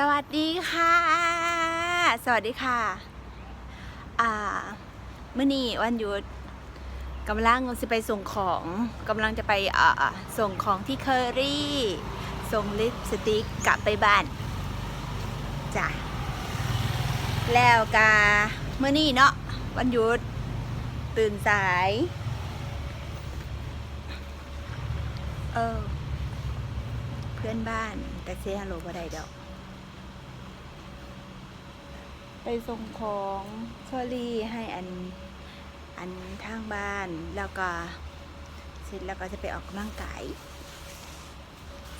สวัสดีค่ะ สวัสดีค่ะ อ่าเมื่อนี้วันหยุดกำลังจะไปส่งของกำลังจะไปอ่าส่งของที่เคอรี่ ส่งลิปสติกกลับไปบ้านจ้ะแล้วกาเมื่อนี้เนาะวันหยุดตื่นสายเออเพื่อนบ้านแต่เซฮัลโหลบ่ได้ดอก ไปส่งของเคอรี่ให้อันอันทางบ้านแล้วก็เสร็จแล้วก็จะไปออกกำลังกาย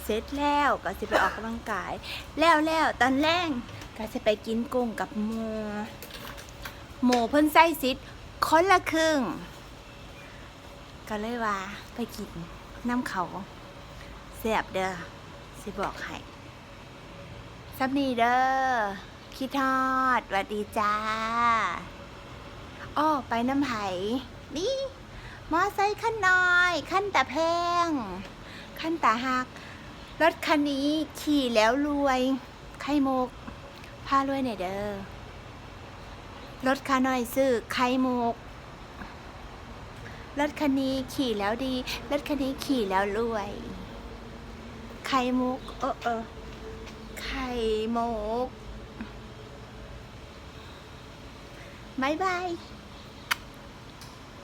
เสร็จแล้วก็จะไปออกกำลังกาย แล้วแล้วตอนแรกก็จะไปกินกุ้งกับหมูหมูเพิ่นไส้ซิดคนละครึ่ง ก็เลยว่าไปกินน้ำเขาแซ่บเด้อสิบอกให้ซับนี่เด้อ คิดทอดหวัดดีจ้าอ้อไปน้ำไผ่นี่มอไซค์ขั้นน้อย ขั้นตาแพง ขั้นตาหัก รถคันนี้ขี่แล้วรวย ไข่มุกพารวยเนี่ยเด้อรถคันน้อยซื้อไข่มุกรถคันนี้ขี่แล้วดีรถคันนี้ขี่แล้วรวย ไข่มุก เออเออไข่มุก Bye bye.